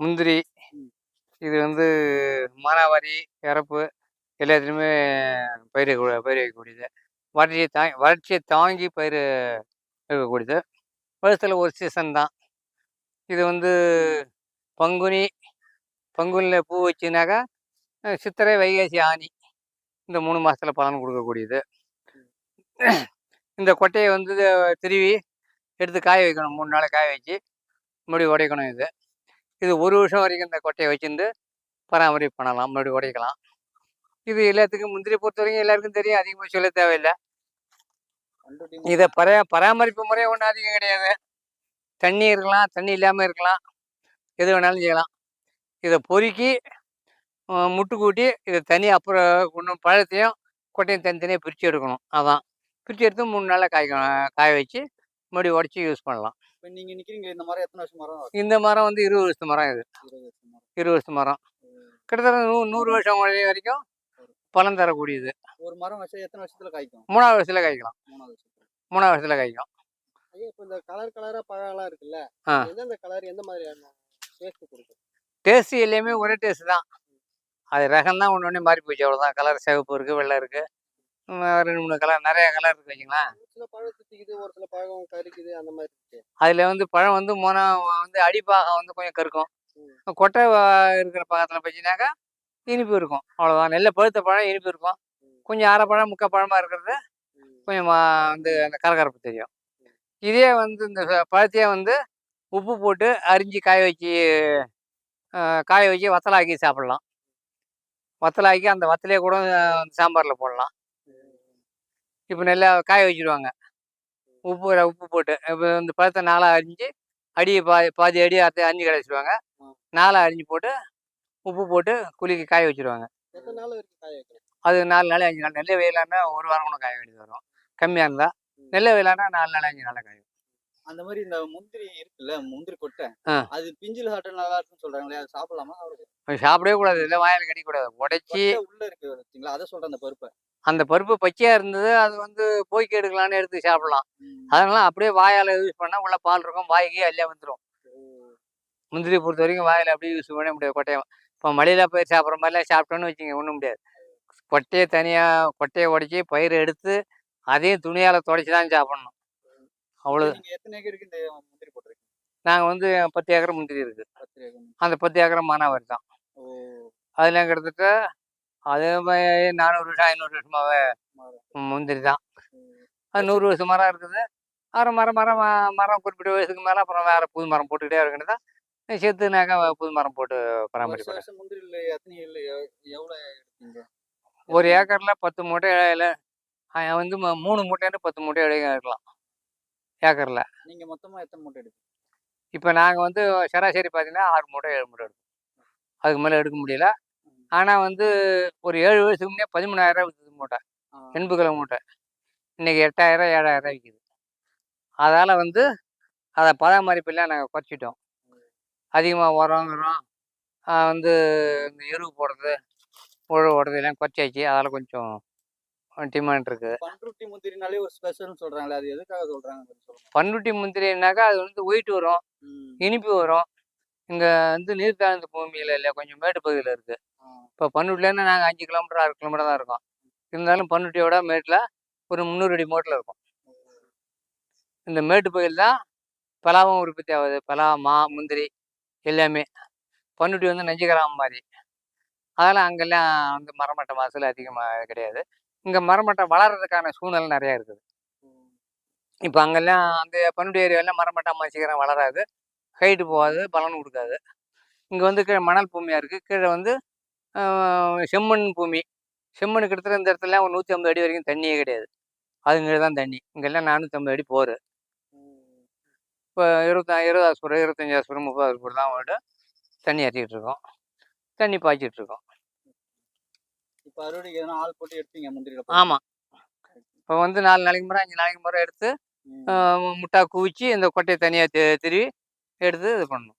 முந்திரி. இது வந்து மானாவாரி இறப்பு எல்லாத்துலேயுமே பயிர் பயிர் வைக்கக்கூடியது வறட்சியை தா வறட்சியை தாங்கி பயிர் வைக்கக்கூடியது வருஷத்தில் ஒரு சீசன் தான். இது வந்து பங்குனி பங்குனியில் பூ வச்சுனாக்கா சித்திரை வைகாசி ஆனி இந்த மூணு மாதத்தில் பலன் கொடுக்கக்கூடியது இந்த கொட்டையை வந்து திருவி எடுத்து காய வைக்கணும். மூணு நாள் காய வச்சு மறுபடியும் உடைக்கணும் இது. இது ஒரு வருஷம் வரைக்கும் இந்த கொட்டையை வச்சிருந்து பராமரிப்பு பண்ணலாம் மறுபடியும் உடைக்கலாம். இது எல்லாத்துக்கும் முந்திரி பொறுத்த வரைக்கும் எல்லாருக்கும் தெரியும் அதிகமாக சொல்ல தேவையில்லை. இதை பரா பராமரிப்பு முறை ஒன்றும் அதிகம் கிடையாது. தண்ணி இருக்கலாம் தண்ணி இல்லாமல் இருக்கலாம். எது வேணாலும் செய்யலாம். இதை பொறுக்கி முட்டு கூட்டி இதை தனி அப்புறம் இன்னும் பழத்தையும் கொட்டையும் தனித்தனியாக பிரித்து எடுக்கணும். அதான். பிரித்து எடுத்து மூணு நாளில் காய்க்கணும் காய வச்சு மறுபடியும் உடச்சி யூஸ் பண்ணலாம். இப்ப நீங்க நிக்கிறீங்களே இந்த மரம் எத்தனை வருஷம் மரம்? இந்த மரம் வந்து இருபது வருஷத்து மரம் இது. இருபது வருஷம் மரம். கிட்டத்தட்ட நூ நூறு வருஷம் வரைக்கும் பலன் தரக்கூடியது. ஒரு மரம் வச்சா எத்தனை வருஷத்துல காய்க்கும்? மூணாவது வருஷத்தில் காய்க்கலாம். மூணாவது வருஷத்துல. காய்க்கும். ஐயா இப்போ இந்த கலர் கலரா பழம்லாம் இருக்குல்ல. எந்தெந்த கலர் எந்த மாதிரியான டேஸ்ட் கொடுக்கும்? டேஸ்ட் எல்லாமே ஒரே டேஸ்ட் தான். அது ரகம் தான் ஒன்று ஒன்றே மாறி போச்சு அவ்வளோதான் கலர் சிவப்பு இருக்குது வெள்ளை இருக்குது ரெண்டு மூணு கலர் நிறைய கலர் இருக்கு மாதிரி அதில் வந்து பழம் வந்து மொனம் வந்து அடிப்பாகம் வந்து கொஞ்சம் கருக்கும். கொட்டை இருக்கிற பக்கத்தில் பார்த்தீங்கன்னாக்கா இனிப்பு இருக்கும். அவ்வளோதான் நல்ல பழுத்த பழம் இனிப்பு இருக்கும். கொஞ்சம் அரை பழம் முக்கால் பழமாக இருக்கிறது. கொஞ்சம் வந்து அந்த கரகரப்பு தெரியும். இதே வந்து இந்த பழத்தையே வந்து உப்பு போட்டு அரிஞ்சு காய வச்சு காய வச்சு வத்தலாக்கி சாப்பிட்லாம். வத்தலாக்கி அந்த வத்தலையே கூட சாம்பாரில் போடலாம். இப்போ நல்லா காய வச்சுருவாங்க உப்பு உப்பு போட்டு. இப்போ இந்த பழத்தை நாளாக அரிஞ்சு அடி பாதி பாதி அடி அத்தை அரிஞ்சு கிடச்சிடுவாங்க. நாளாக அரிஞ்சு போட்டு உப்பு போட்டு குலுக்கி காய வைக்கணும்? அது நாலு நாள் அஞ்சு நாள். நெல்ல வெயிலானா ஒரு வாரம் கூட காய வேண்டியது வரும். கம்மியாக இருந்தால் நெல்ல வெயிலானா நாலு நாள் அஞ்சு நாள் காயும் அந்த மாதிரி இந்த முந்திரி இருக்குல்ல முந்திரி கொட்டை. அது பிஞ்சில் சாப்பிட்டா நல்லா இருக்குன்னு சொல்றாங்களே அது சாப்பிடலாமா? சாப்பிடவே கூடாது. இல்லை வாயில் கடிக்கூடாது உடைச்சி உள்ள இருக்கு வச்சுங்களா அதை சொல்றேன் அந்த பருப்பை. அந்த பருப்பு பச்சையாக இருந்தது அது வந்து போய்க்கு எடுக்கலான்னு எடுத்து சாப்பிடலாம். அதனால அப்படியே வாயால் யூஸ் பண்ணால் உள்ள பால் இருக்கும் வாய்க்கே எல்லாம் வந்துடும் முந்திரி பொறுத்த வரைக்கும் வாயில் அப்படியே யூஸ் பண்ண முடியாது கொட்டையை. இப்போ மலையில் போய் சாப்பிட்ற மாதிரிலாம் சாப்பிட்டோன்னு வச்சுங்க ஒன்றும் முடியாது. கொட்டையை தனியாக கொட்டையை உடச்சி பயிர் எடுத்து அதையும் துணியால் தொடச்சி தான் சாப்பிட்ணும். அவ்வளோ நாங்கள் வந்து பத்து ஏக்கர் முந்திரி இருக்குது அந்த பத்து ஏக்கர் மானாவாரி தான். ஓ. அதில் கிட்டத்தட்ட அதே மாதிரி நானூறு வருஷம் ஐநூறு வருஷமாவே முந்திரி தான் அது நூறு வருஷம் மரம் இருக்குது. அப்புறம் மரம் மரம் மரம் குறிப்பிட்ட வயசுக்கு மேலே அப்புறம் வேறு புது மரம் போட்டுக்கிட்டே இருக்கணும் தான் செத்துனாக்கா புது மரம் போட்டு பராமரிப்பேன். ஒரு ஏக்கரில் பத்து மூட்டை இலையில வந்து மூணு மூட்டைன்னு பத்து மூட்டை இடையே இருக்கலாம் ஏக்கரில். நீங்க மொத்தமா எத்தனை மூட்டை எடுத்தீங்க? இப்போ நாங்கள் வந்து சராசரி பார்த்தீங்கன்னா ஆறு மூட்டை ஏழு மூட்டை எடுப்போம். அதுக்கு மேலே எடுக்க முடியல. ஆனால் வந்து ஒரு ஏழு வருஷத்துக்கு முன்னே பதிமூணாயிரம் விற்றுது மூட்டை. எண்பது கிலோ மூட்டை. இன்னைக்கு எட்டாயிரம் ஏழாயிரம் விற்கிது அதால் வந்து அதை பராமரிப்பெல்லாம் நாங்கள் குறைச்சிட்டோம். அதிகமாக உரங்கிறோம் வந்து இந்த எருவு போடுறது உழவு ஓடுறது எல்லாம் குறைச்சாச்சு. அதில் கொஞ்சம் டிமாண்ட் இருக்குது பண்ருட்டி முந்திரினாலே ஒரு ஸ்பெஷல்னு சொல்றாங்களே அது எதுக்காக சொல்றாங்க பண்ருட்டி முந்திரினாக்கா அது வந்து ஒயிட் வரும். இனிப்பு வரும். இங்கே வந்து நீர் தாழ்ந்த பூமியில் இல்லை கொஞ்சம் மேட்டு பகுதியில் இருக்குது ஆ. இப்போ பண்ருட்டிலேருந்து நாங்கள் அஞ்சு கிலோமீட்டர் ஆறு கிலோமீட்டர் தான் இருக்கோம். இருந்தாலும் பண்ருட்டியோட மேட்டில் ஒரு முந்நூறு அடி மோட்டில் இருக்கும். இந்த மேட்டு பகுதியில் தான் பலாவும் உற்பத்தி ஆகுது. பலா மா முந்திரி எல்லாமே. பண்ருட்டி வந்து நஞ்சு கிராமம் மாதிரி. அதெல்லாம் அங்கெல்லாம் வந்து மரமட்ட வாசல் அதிகமாக கிடையாது. இங்கே மரமட்டம் வளர்கிறதுக்கான சூழ்நிலை நிறையா இருக்குது. இப்போ அங்கெல்லாம் அந்த பண்ருட்டி ஏரியாவெல்லாம் மரமட்டம் சீக்கிரம் வளராது. ஹைட்டு போகாது பலன் கொடுக்காது. இங்கே வந்து கீழே மணல் பூமியாக இருக்குது கீழே வந்து செம்மண் பூமி. செம்மண் கிட்டத்தட்ட இந்த இடத்துல ஒரு நூற்றி ஐம்பது அடி வரைக்கும் தண்ணியே கிடையாது. அதுங்க தான் தண்ணி. இங்கெல்லாம் நானூற்றம்பது அடி போர். இப்போ இருபத்தா இருபது சுரம் இருபத்தஞ்சி சுரம் முப்பது சுரம் தான் விட்டு தண்ணி ஏற்றிக்கிட்டு இருக்கோம் தண்ணி பாய்ச்சிட்டு இருக்கோம் இப்ப அறுவடைக்கு எதனா ஆள் போட்டு எடுப்பீங்க முந்திரியில ஆமாம் இப்போ வந்து நாலு நாளைக்கு முறை அஞ்சு நாளைக்கு முறை எடுத்து முட்டா குவிச்சு இந்த கொட்டையை தனியாக திருவி எடுத்து இது பண்ணணும்.